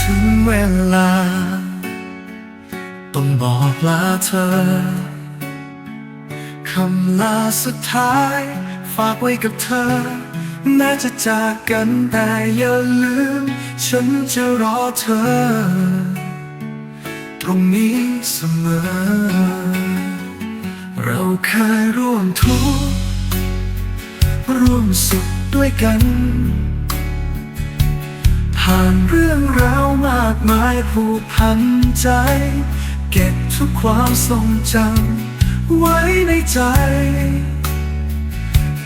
ถึงเวลา ต้องบอกลาเธอ คำลาสุดท้าย ฝากไว้กับเธอแม้จะจากกันแต่อย่าลืม ฉันจะรอเธอ ตรงนี้เสมอ เราเคยร่วมทุกข์ร่วมสุขด้วยกัน ผ่านเรื่องราวมากมายผูกพันใจ เก็บทุกความทรงจำไว้ในใจ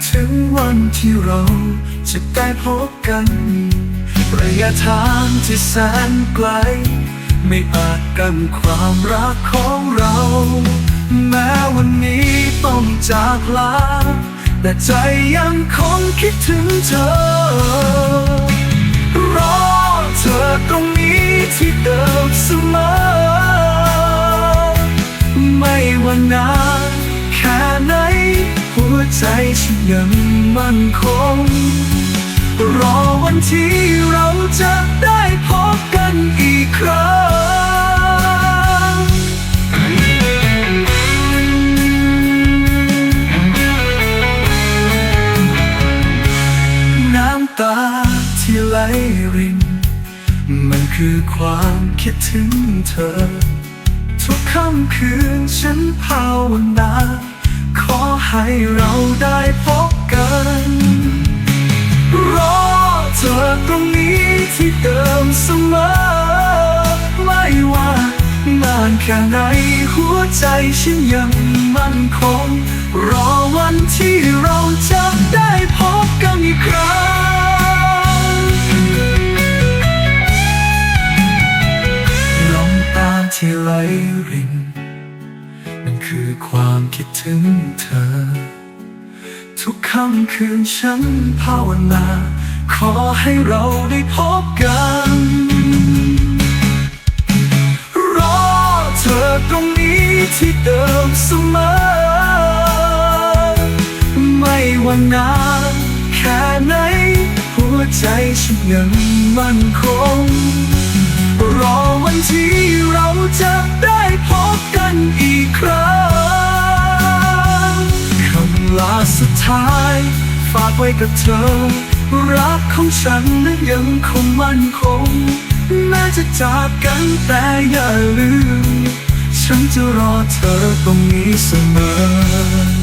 ถึงวันที่เราจะได้พบกัน ระยะทางที่แสนไกล ไม่อาจกันความรักของเรา แม้วันนี้ต้องจากลา แต่ใจยังคงคิดถึงเธอ นานแค่ไหน หัวใจฉันยังมั่นคง รอวันที่เราจะได้พบกันอีกครั้งน้ำตาที่ไหลริน มันคือความคิดถึงเธอ ทุกค่ำคืนฉันภาวนา ขอให้เราได้พบกัน รอเธอตรงนี้ที่เดิมเสมอ ไม่ว่านานแค่ไหนหัวใจฉันยังมั่นคง รอวันที่เราจะได้พบ ที่ไหลรินนั่นคือความคิดถึงเธอ ทุกค่ำคืนฉันภาวนา ขอให้เราได้พบกัน รอเธอตรงนี้ที่เดิมเสมอ ไม่ว่านานแค่ไหน หัวใจฉันยังมั่นคง รอวันที่เราจะได้พบกันอีกครั้งคำลาสุดท้าย ฝากไว้กับเธอ รักของฉันนั้นยังคงมั่นคงแม้จะจากกันแต่อย่าลืม ฉันจะรอเธอตรงนี้เสมอ